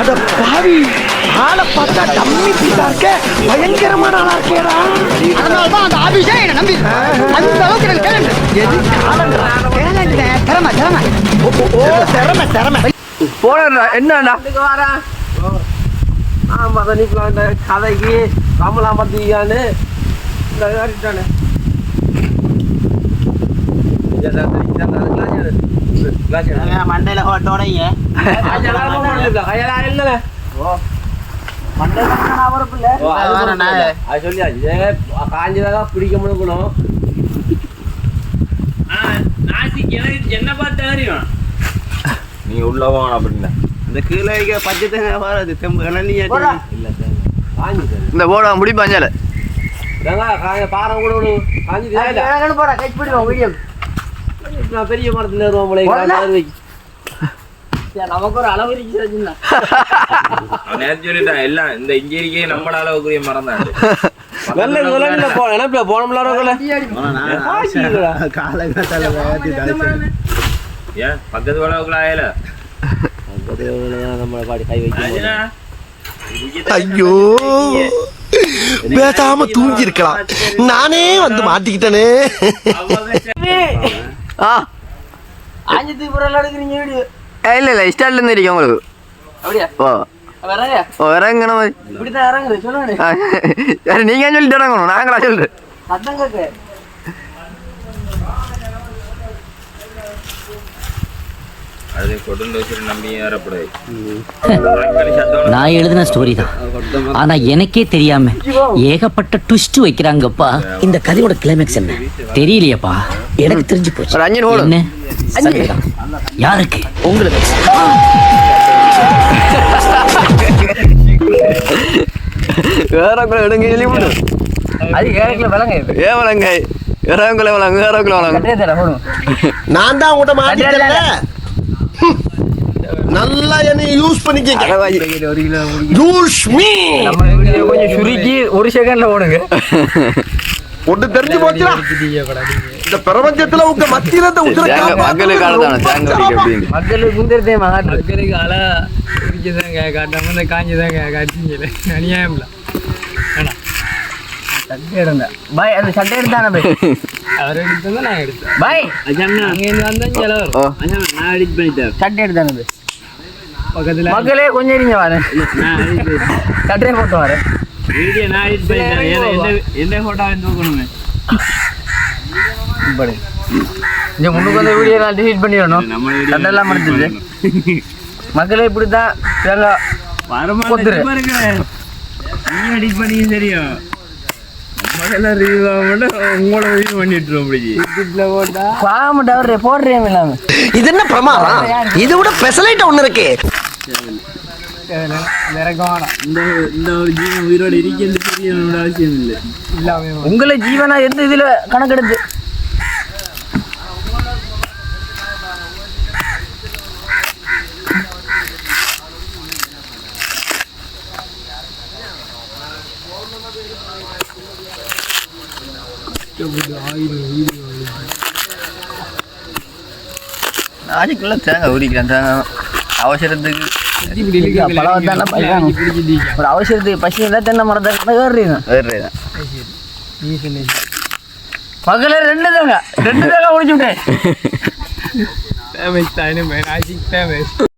அட பாவி ஆளை பார்த்தா டம்மி பீஸா இருக்க பயங்கரமான ஆளா இருக்கேடா. அதனாலதான் அந்த ஆபீஸே என்ன நம்பி அந்த அளவுக்கு எனக்கு டேலண்ட் எது காலங்கடா டேலண்ட் திறமை திறமை. ஓ, திறமை திறமை. போடா என்னடா ஆமா தனிக்கலாம் இந்த கதைக்கு கமலா மண்டையில முடியணும் நாசிக்கு எனக்கு என்ன பார்த்து தெரியும் நீ உள்ள போகணும் அப்படின்னா இந்த கீழே பச்சை தேங்காய் வராது தெம்பு கணனியா இல்ல இந்த போட முடி பஞ்சால காஞ்ச பாரம் கூட காஞ்சி போடா கட் பண்ணிடுவோம் வீடியோ நான் பெரிய மரத்துல ஏறுவோம் நமக்கு ஒரு அளவு இருக்கு சொல்லிட்டான் எல்லாம் இந்த இங்கே நம்மட அளவுக்குரிய மரம் தான். வெள்ள விலங்குல போ நினைப்பில போனோம்ல ரோக்கல காலங்காத்தால ஏன்? பக்கத்து அளவுக்குள்ள ஆயல நம்ம பாடி கை வைக்க ஐயோ. பேசாம தூங்கி இருக்கலாம் நானே வந்து மாட்டிக்கிட்டேனே. ஆ அஞ்சு தீபுரம் எடுக்கிறீங்க வீடியோ இல்ல இல்ல ஸ்டார்ட்ல இருந்து இருக்கு உங்களுக்கு அப்படியா ஓ வரையா ஓ இறங்கணும் மாதிரி இப்படிதான் இறங்குது சொல்லுங்க ஆ, சரி நீங்க ஏன் சொல்லிட்டு இறங்கணும் நாங்களா சொல்றேன் நான் எழுதின ஸ்டோரி தான். ஆனா எனக்கே தெரியாம ஏகப்பட்ட ட்விஸ்ட் வைக்கிறாங்கப்பா. இந்த கதையோட கிளைமேக்ஸ் என்ன? தெரியலையேப்பா. எனக்கு தெரிஞ்சு போச்சு. என்ன. யாருக்கு? உங்களுக்கு. வேற கூட எடுங்க அது விலங்க ஏ வளங்க. இறங்குல வளங்க இறங்குல வளங்க. நான் தான் உங்கள்கிட்ட மாட்டிக்கிறேன் நல்லா என்னை யூஸ் பண்ணிக்க யூஸ் மீ கொஞ்சம் சுருக்கி ஒரு செகண்ட்ல ஓடுங்க ஒன்று தெரிஞ்சு போச்சுடா. இந்த பிரபஞ்சத்துல உங்க மத்தியில இந்த தேங்க மக்களுக்கு அப்படின்னு மக்களுக்கு முந்திரதே மகாட்டு மக்களுக்கு அழகா இருக்குதாங்க காட்டாம இந்த காஞ்சுதாங்க காய்ச்சிங்கல அநியாயம்ல சட்டை எடுங்க பாய் அந்த சட்டை எடுத்தானே பாய்? அவர் எடுத்தா நான் எடுத்தேன். பாய். அங்க இருந்து வந்தா செலவு ஓ. நான் எடிட் பண்ணிட்டேன். சட்டை எடுத்தானே பாய்? பக்கத்துல. மக்களே கொஞ்சம் இருங்க edit சட்டையை போட்டு வரேன் வீடியோ நான் எடிட் பண்ணிட்டேன். ஏன்னா எந்த எந்த போட்டோ தூக்கணுமே இந்த முன்னுக்கு வந்த வீடியோ நான் டிலீட் பண்ணிடணும். நம்ம சட்டை எல்லாம் முடிஞ்சது மக்களே இப்படி தான் தேங்காய் கொத்துரு. வரமாட்டேன் நீ எடிட் பண்ணி தெரியும். முதல்ல ரிவ்யூ ஆக மாட்டோம் உங்களோட ரிவ்யூ பண்ணிட்டு டவர் போடுறேன் இது என்ன பிரமாதம்? இதை விட பெசலைட் ஒண்ணு இருக்கு. இந்த இந்த ஒரு ஜீவன் உயிரோட இருக்கிறது தெரியணும்னு அவசியம் இல்லை. உங்களை ஜீவனா எந்த இதுல கணக்கெடுத்து. நாளைக்குள்ள தேங்காய் உரிக்கிறேன் தேங்காய். அவசரத்துக்கு. பழம் தானே பழம் ஒரு அவசரத்துக்கு பசி இருந்தா தென்னை மரத்தை ஏறுறீங்க வேறுதான் மகளே ரெண்டு தாங்க ரெண்டு தாங்க முடிச்சு விட்டேன் ஃபேமஸ் தான் ஃபேமஸ்